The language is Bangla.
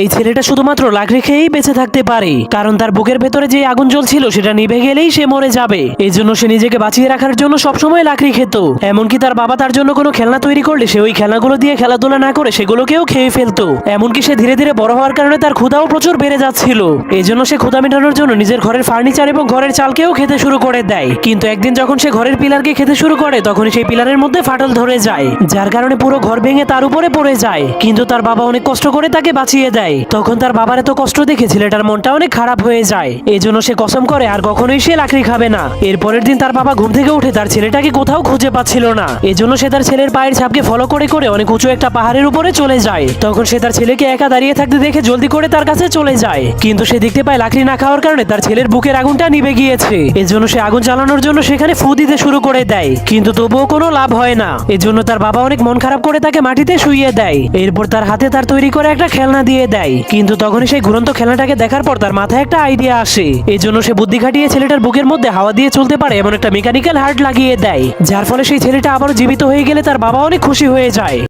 এই ছেলেটা শুধুমাত্র লাকড়ি খেয়েই বেঁচে থাকতে পারে। কারণ তার বুকের ভেতরে যে আগুন জ্বলছিল, সেটা নিভে গেলেই সে মরে যাবে। এই জন্য সে নিজেকে বাঁচিয়ে রাখার জন্য সবসময় লাকড়ি খেত এমনকি তার বাবা তার জন্য কোনো খেলনা তৈরি করলে সে ওই খেলনাগুলো দিয়ে খেলাধুলা না করে সেগুলোকেও খেয়ে ফেলতো। এমনকি সে ধীরে ধীরে বড় হওয়ার কারণে তার ক্ষুধাও প্রচুর বেড়ে যাচ্ছিল। এই জন্য সে ক্ষুধা মেটানোর জন্য নিজের ঘরের ফার্নিচার এবং ঘরের চালকেও খেতে শুরু করে দেয়। কিন্তু একদিন যখন সে ঘরের পিলারকে খেতে শুরু করে তখন সেই পিলারের মধ্যে ফাটল ধরে যায়, যার কারণে পুরো ঘর ভেঙে তার উপরে পড়ে যায়। কিন্তু তার বাবা অনেক কষ্ট করে তাকে বাঁচিয়ে দেয়। তখন তার বাবার এত কষ্ট দেখে ছেলেটার মনটা অনেক খারাপ হয়ে যায়। এই জন্য সে কসম করে আর কখনোই সে লাকড়ি খাবে না। এর পরের দিন তার বাবা ঘুম থেকে উঠে তার ছেলেটাকে কোথাও খুঁজে পাচ্ছিল না। এজন্য সে তার ছেলের পায়ের ছাপকে ফলো করে করে অনেক উঁচু একটা পাহাড়ের উপরে চলে যায়। তখন সে তার ছেলেকে একা দাঁড়িয়ে থাকতে দেখে জলদি করে তার কাছে চলে যায়। কিন্তু সে দেখতে পায় লাকড়ি না খাওয়ার কারণে তার ছেলের বুকের আগুনটা নিভে গিয়েছে। এজন্য সে আগুন জ্বালানোর জন্য সেখানে ফু দিতে শুরু করে দেয়। কিন্তু তবুও কোনো লাভ হয় না। এজন্য তার বাবা অনেক মন খারাপ করে তাকে মাটিতে শুইয়ে দেয়। এরপর তার হাতে তার তৈরি করে একটা খেলনা দিয়ে দেয়। কিন্তু তখনই সেই ঘুরন্ত খেলাটাকে দেখার পর তার মাথায় একটা আইডিয়া আসে। এই জন্য সে বুদ্ধি খাটিয়ে ছেলেটার বুকের মধ্যে হাওয়া দিয়ে চলতে পারে এমন একটা মেকানিক্যাল হার্ট লাগিয়ে দেয়। যার ফলে সেই ছেলেটা আবারও জীবিত হয়ে গেলে তার বাবা অনেক খুশি হয়ে যায়।